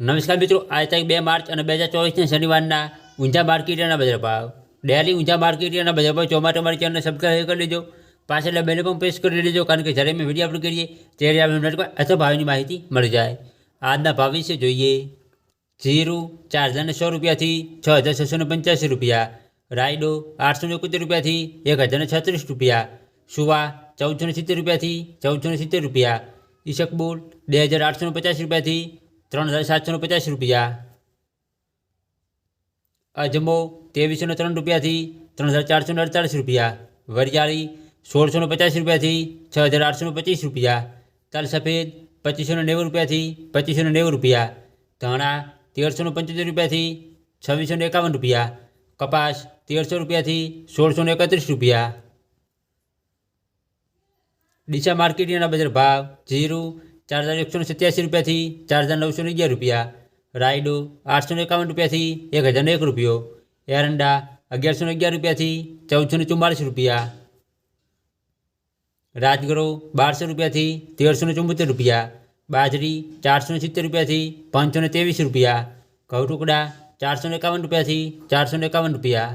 નમસ્કાર મિત્રો આજ તારીખ બે માર્ચ અને બે હજાર ચોવીસના શનિવારના ઊંઝા માર્કેટના બજાર ભાવ ડેલી ઊંઝા માર્કેટના બજાર ભાવ ચોમાં તમારી ચેનલને સબસ્ક્રાઈબ કરી લેજો પાછળ બેલ પણ પ્રેસ કરી લેજો કારણ કે જ્યારે મેં વિડીયો અપલોડ કરીએ ત્યારે આપણે નોટિફિકેશન અથવા ભાવની માહિતી મળી જાય આજના ભાવ વિશે જોઈએ જીરું ચાર હજાર સો રૂપિયાથી છ હજાર છસો ને પંચ્યાસી રૂપિયા રાયડો આઠસો ને એકોતેર રૂપિયાથી એક હજાર ને છત્રીસ રૂપિયા સુવા ચૌદસો ને સિત્તેર રૂપિયાથી ચૌદસો ને સિત્તેર રૂપિયા ઈશકબુલ બે હજાર આઠસો ને પચાસ રૂપિયાથી ત્રણ હજાર સાતસો પચાસ રૂપિયા. અજમો ત્રેવીસો ત્રણ રૂપિયાથી ત્રણ હજાર ચારસો ને અડતાલીસ રૂપિયા. વરિયાળી સોળસો પચાસ રૂપિયાથી છ હજાર આઠસો પચીસ રૂપિયા. તલ સફેદ પચીસો નેવું રૂપિયાથી પચીસો નેવું રૂપિયા. ધાણા તેરસો પંચોતેર રૂપિયાથી છવ્વીસો એકાવન રૂપિયા. કપાસ તેરસો રૂપિયાથી સોળસો એકત્રીસ રૂપિયા. ડીસા માર્કેટના બજાર ભાવ જીરું ચાર હજાર એકસો સત્યાસી રૂપિયાથી ચાર હજાર નવસો અગિયાર રૂપિયા. રાયડો આઠસો એકાવન રૂપિયાથી એક હજાર એક રૂપિયો. એરંડા અગિયારસો અગિયાર રૂપિયાથી ચૌદસો ને ચુમ્માળીસ રૂપિયા. રાજગરો બારસો રૂપિયાથી તેરસો ને ચુમ્મોતેર રૂપિયા. બાજરી ચારસો સિત્તેર રૂપિયાથી પાંચસો ને ત્રેવીસ રૂપિયા. ઘઉં ટુકડા ચારસો એકાવન રૂપિયાથી ચારસો એકાવન રૂપિયા.